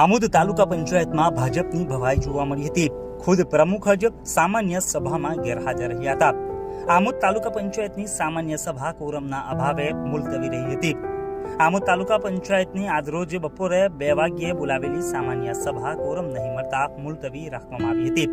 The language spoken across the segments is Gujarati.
આમોદ તાલુકા પંચાયતમાં ભાજપની ભવાઈ જોવા મળી હતી. ખુદ પ્રમુખ જ સામાન્ય સભામાં ગેરહાજર રહ્યા હતા. આમોદ તાલુકા પંચાયતની સામાન્ય સભા કોરમના અભાવે મુલતવી રહી હતી. આમોદ તાલુકા પંચાયતની આજરોજ બપોરે બે વાગ્યે બોલાવેલી સામાન્ય સભા કોરમ નહીં મળતા મુલતવી રાખવામાં આવી હતી.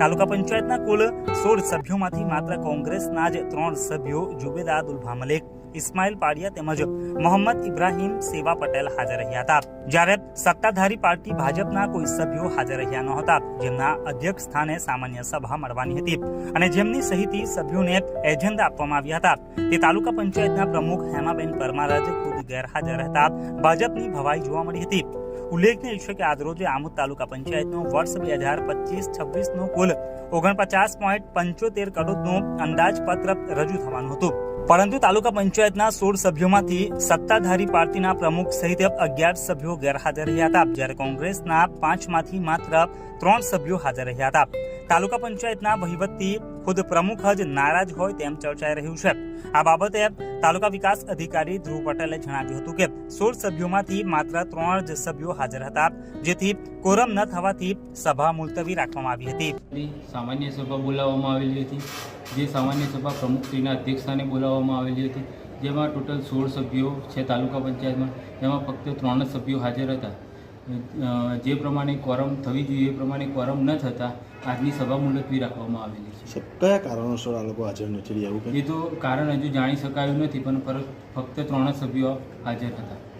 તાલુકા પંચાયતના કુલ સોળ સભ્યોમાંથી માત્ર કોંગ્રેસના જ ત્રણ સભ્યો જુબેદા દુલ્ભા મલેક, ઇસ્માઇલ પાડિયા તેમજ મોહમ્મદ ઇબ્રાહીમ સેવા પટેલ હાજર રહ્યા હતા. જ્યારે સત્તાધારી પાર્ટી ભાજપના કોઈ સભ્યો હાજર રહ્યા નહોતા. જેમના અધ્યક્ષ સ્થાને સામાન્ય સભા મળવાની હતી અને જેમની સહિતી સભ્યોને એજન્ડા આપવામાં આવ્યા હતા. તે તાલુકા પંચાયતના પ્રમુખ હેમાબેન પરમાર જ ખુદ ગેરહાજર હતા. ભાજપની ભવાઈ જોવા મળી હતી. ઉલ્લેખનીય છે કે આજરોજે આમોદ તાલુકા પંચાયતનો વર્ષ બે હજાર પચીસ છવ્વીસનો કુલ ઓગણપચાસ પોઈન્ટ પંચોતેર કરોડનું અંદાજપત્ર રજૂ થવાનું હતું. પરંતુ તાલુકા પંચાયતના સોળ સભ્યોમાંથી સત્તાધારી પાર્ટીના પ્રમુખ સહિત અગિયાર સભ્યો ગેરહાજર રહ્યા હતા. જ્યારે કોંગ્રેસના પાંચમાંથી માત્ર ત્રણ સભ્યો હાજર રહ્યા હતા. તાલુકા પંચાયતના વહીવટથી ખુદ પ્રમુખ જ નારાજ હોય તેમ ચર્ચાઈ રહ્યું છે. આ બાબતે તાલુકા વિકાસ અધિકારી ધ્રુવ પટેલે જણાવ્યું હતું કે, સોળ સભ્યોમાંથી માત્ર ત્રણ જ સભ્યો હાજર હતા, જેથી કોરમ ન થવાથી સભા મુલતવી રાખવામાં આવી હતી. સામાન્ય સભા બોલાવવામાં આવેલી હતી, જે સામાન્ય સભા પ્રમુખશ્રીના અધ્યક્ષસ્થાને બોલાવવામાં આવેલી હતી, જેમાં ટોટલ સોળ સભ્યો છે તાલુકા પંચાયતમાં, જેમાં ફક્ત ત્રણ જ સભ્યો હાજર હતા. જે પ્રમાણે કોરમ થવી જોઈએ એ પ્રમાણે કોરમ ન થતાં આજની સભા મુલતવી રાખવામાં આવેલી છે. કયા કારણોસર આ લોકો હાજર નથી રહ્યા? એ તો કારણ હજુ જાણી શકાયું નથી પણ ફક્ત ત્રણ જ સભ્યો હાજર હતા.